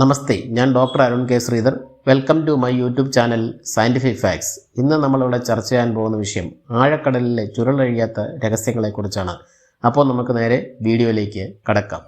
നമസ്തേ ഞാൻ doctor Arun K. Sridhar. Welcome to my YouTube channel scientific facts ഇന്ന് നമ്മളിവിടെ ചർച്ച ചെയ്യാൻ പോകുന്ന വിഷയം ആഴക്കടലിലെ ചുരുളഴിയാത്ത രഹസ്യങ്ങളെക്കുറിച്ചാണ്. അപ്പോൾ നമുക്ക് നേരെ വീഡിയോയിലേക്ക് കടക്കാം.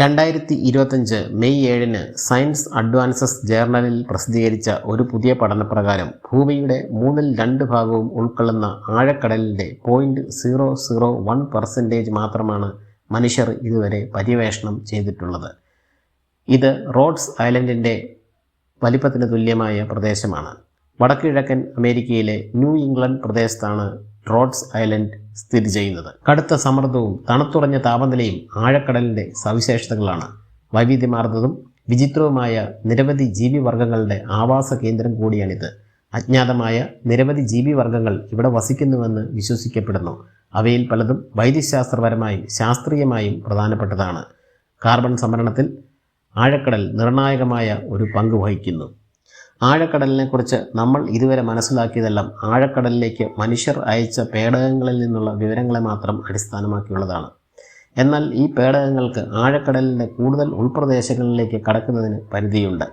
രണ്ടായിരത്തി ഇരുപത്തഞ്ച് മെയ് ഏഴിന് സയൻസ് അഡ്വാൻസസ് ജേർണലിൽ പ്രസിദ്ധീകരിച്ച ഒരു പുതിയ പഠനപ്രകാരം ഭൂമിയുടെ മൂന്നിൽ രണ്ട് ഭാഗവും ഉൾക്കൊള്ളുന്ന ആഴക്കടലിന്റെ point zero zero one percentage മാത്രമാണ് മനുഷ്യർ ഇതുവരെ പര്യവേഷണം ചെയ്തിട്ടുള്ളത്. ഇത് റോഡ്സ് ഐലൻഡിന്റെ വലിപ്പത്തിന് തുല്യമായ പ്രദേശമാണ്. വടക്കുകിഴക്കൻ അമേരിക്കയിലെ ന്യൂ ഇംഗ്ലണ്ട് പ്രദേശത്താണ് റോഡ്സ് ഐലൻഡ് സ്ഥിതി ചെയ്യുന്നത്. കടുത്ത സമ്മർദ്ദവും തണുത്തുറഞ്ഞ താപനിലയും ആഴക്കടലിന്റെ സവിശേഷതകളാണ്. വൈവിധ്യമാർന്നതും വിചിത്രവുമായ നിരവധി ജീവിവർഗങ്ങളുടെ ആവാസ കേന്ദ്രം കൂടിയാണിത്. അജ്ഞാതമായ നിരവധി ജീവിവർഗങ്ങൾ ഇവിടെ വസിക്കുന്നുവെന്ന് വിശ്വസിക്കപ്പെടുന്നു. അവയിൽ പലതും വൈദ്യശാസ്ത്രപരമായും ശാസ്ത്രീയമായും പ്രധാനപ്പെട്ടതാണ്. കാർബൺ സംഭരണത്തിൽ ആഴക്കടൽ നിർണായകമായ ഒരു പങ്ക് വഹിക്കുന്നു. ആഴക്കടലിനെക്കുറിച്ച് നമ്മൾ ഇതുവരെ മനസ്സിലാക്കിയതെല്ലാം ആഴക്കടലിലേക്ക് മനുഷ്യർ അയച്ച പേടകങ്ങളിൽ നിന്നുള്ള വിവരങ്ങളെ മാത്രം അടിസ്ഥാനമാക്കിയുള്ളതാണ്. എന്നാൽ ഈ പേടകങ്ങൾക്ക് ആഴക്കടലിന്റെ കൂടുതൽ ഉൾപ്രദേശങ്ങളിലേക്ക് കടക്കുന്നതിന് പരിധിയുണ്ട്.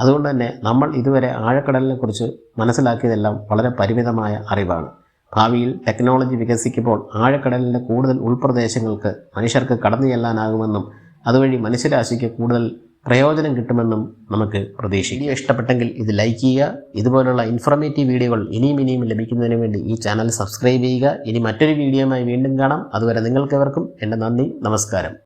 അതുകൊണ്ട് തന്നെ നമ്മൾ ഇതുവരെ ആഴക്കടലിനെക്കുറിച്ച് മനസ്സിലാക്കിയതെല്ലാം വളരെ പരിമിതമായ അറിവാണ്. ഭാവിയിൽ ടെക്നോളജി വികസിക്കുമ്പോൾ ആഴക്കടലിന്റെ കൂടുതൽ ഉൾപ്രദേശങ്ങൾക്ക് മനുഷ്യർക്ക് കടന്നു ചെല്ലാനാകുമെന്നും അതുവഴി മനുഷ്യരാശിക്ക് കൂടുതൽ പ്രയോജനം കിട്ടുമെന്നും നമുക്ക് പ്രതീക്ഷിക്കാം. വീഡിയോ ഇഷ്ടപ്പെട്ടെങ്കിൽ ഇത് ലൈക്ക് ചെയ്യുക. ഇതുപോലുള്ള ഇൻഫോർമേറ്റീവ് വീഡിയോകൾ ഇനിയും ഇനിയും ലഭിക്കുന്നതിന് വേണ്ടി ഈ ചാനൽ സബ്സ്ക്രൈബ് ചെയ്യുക. ഇനി മറ്റൊരു വീഡിയോയുമായി വീണ്ടും കാണാം. അതുവരെ നിങ്ങൾക്കെവർക്കും എന്റെ നന്ദി നമസ്കാരം.